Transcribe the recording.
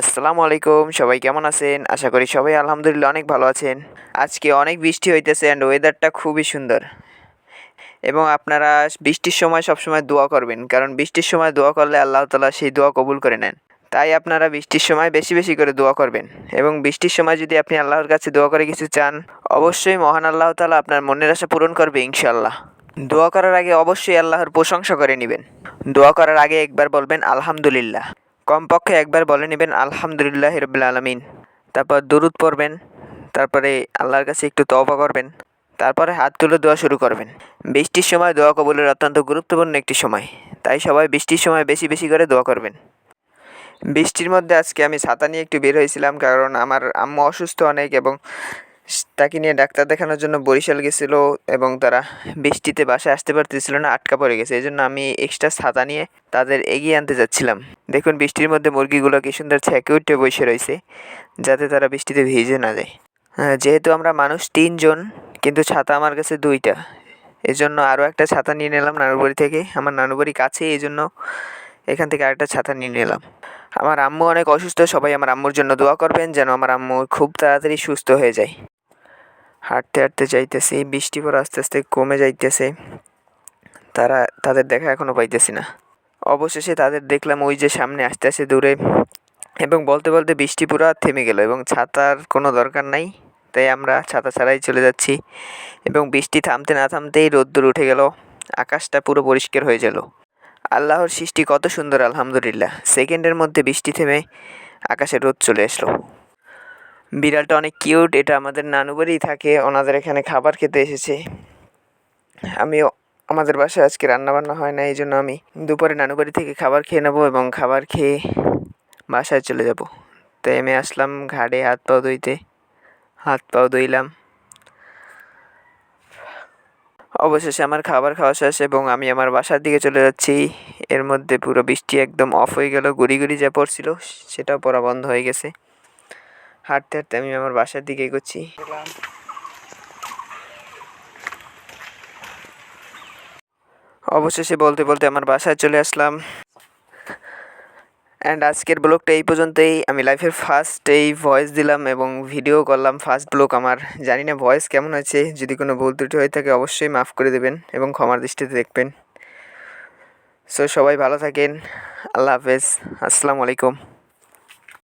আসসালামু আলাইকুম, সবাই কেমন আছেন? আশা করি সবাই আলহামদুলিল্লাহ অনেক ভালো আছেন। আজকে অনেক বৃষ্টি হইতেছে অ্যান্ড ওয়েদারটা খুবই সুন্দর। এবং আপনারা বৃষ্টির সময় সবসময় দোয়া করবেন, কারণ বৃষ্টির সময় দোয়া করলে আল্লাহ তালা সেই দোয়া কবুল করে নেন। তাই আপনারা বৃষ্টির সময় বেশি বেশি করে দোয়া করবেন। এবং বৃষ্টির সময় যদি আপনি আল্লাহর কাছে দোয়া করে কিছু চান, অবশ্যই মহান আল্লাহ তালা আপনার মনের আশা পূরণ করবে ইনশাল্লাহ দোয়া করার আগে অবশ্যই আল্লাহর প্রশংসা করে নেবেন। দোয়া করার আগে একবার বলবেন, আলহামদুলিল্লাহ। কমপক্ষে একবার বলে নেবেন, আলহামদুলিল্লাহ রবিল আলমিন। তারপর দুরুদ পড়বেন, তারপরে আল্লাহর কাছে একটু তওবা করবেন, তারপরে হাত তুলে দোয়া শুরু করবেন। বৃষ্টির সময় দোয়া কবুলের অত্যন্ত গুরুত্বপূর্ণ একটি সময়, তাই সবাই বৃষ্টির সময় বেশি বেশি করে দোয়া করবেন। বৃষ্টির মধ্যে আজকে আমি ছাতা নিয়ে একটু বের হয়েছিলাম, কারণ আমার আম্মু অসুস্থ অনেক এবং তাকে নিয়ে ডাক্তার দেখানোর জন্য বরিশাল গেছিল এবং তারা বৃষ্টিতে বাসায় আসতে পারতেছিল না, আটকা পড়ে গেছে। এই জন্য আমি এক্সট্রা ছাতা নিয়ে তাদের এগিয়ে আনতে যাচ্ছিলাম। দেখুন, বৃষ্টির মধ্যে মুরগিগুলো কি সুন্দর ছেঁকে উঠে বসে রয়েছে, যাতে তারা বৃষ্টিতে ভিজে না যায়। যেহেতু আমরা মানুষ তিনজন, কিন্তু ছাতা আমার কাছে দুইটা। এই জন্য আরও একটা ছাতা নিয়ে নিলাম নানুবাড়ি থেকে। আমার নানুবাড়ি কাছে এই জন্য এখান থেকে আরেকটা ছাতা নিয়ে নিলাম। আমার আম্মু অনেক অসুস্থ, সবাই আমার আম্মুর জন্য দোয়া করবেন, যেন আমার আম্মু খুব তাড়াতাড়ি সুস্থ হয়ে যায়। হাঁটতে হাঁটতে যাইতেছি, বৃষ্টি পরে আস্তে আস্তে কমে যাইতেছে। তারা, তাদের দেখা এখনও পাইতেছি না। অবশেষে তাদের দেখলাম ওই যে সামনে আস্তে আস্তে দূরে এবং বলতে বলতে বৃষ্টি পুরো থেমে গেল এবং ছাতার কোনো দরকার নাই। তাই আমরা ছাতা ছাড়াই চলে যাচ্ছি এবং বৃষ্টি থামতে না থামতেই রোদ্দুর উঠে গেল। আকাশটা পুরো পরিষ্কার হয়ে গেল। আল্লাহর সৃষ্টি কত সুন্দর, আলহামদুলিল্লাহ। সেকেন্ডের মধ্যে বৃষ্টি থেমে আকাশে রোদ চলে আসলো। বিড়ালটা অনেক কিউট, এটা আমাদের নানু বাড়িই থাকে, ওনাদের এখানে খাবার খেতে এসেছে। আমিও, আমাদের বাসায় আজকে রান্নাবান্না হয় না এই জন্য আমি দুপুরে নানু বাড়ি থেকে খাবার খেয়ে নেব এবং খাবার খেয়ে বাসায় চলে যাব। তাই আমি আসলাম ঘাটে হাত পাও ধুইতে, হাত পাও ধুইলাম। অবশেষে আমার খাবার খাওয়া শেষ এবং আমি আমার বাসার দিকে চলে যাচ্ছি। এর মধ্যে পুরো বৃষ্টি একদম অফ হয়ে গেল, গুড়ি গুড়ি যা পড়ছিল, সেটাও পড়া বন্ধ হয়ে গেছে। হাঁটতে হাঁটতে আমি আমার বাসার দিকে এগোচ্ছি। অবশেষে বলতে বলতে আমার বাসায় চলে আসলাম। অ্যান্ড আজকের ব্লগটা এই পর্যন্তই। আমি লাইফের ফার্স্ট এই ভয়েস দিলাম এবং ভিডিও করলাম। ফার্স্ট ব্লগ আমার। জানি না ভয়েস কেমন আছে যদি কোনো ভুল ত্রুটি হয়ে থাকে অবশ্যই মাফ করে দেবেন এবং ক্ষমার দৃষ্টিতে দেখবেন। সো সবাই ভালো থাকেন। আল্লাহ হাফেজ। আসসালামু আলাইকুম।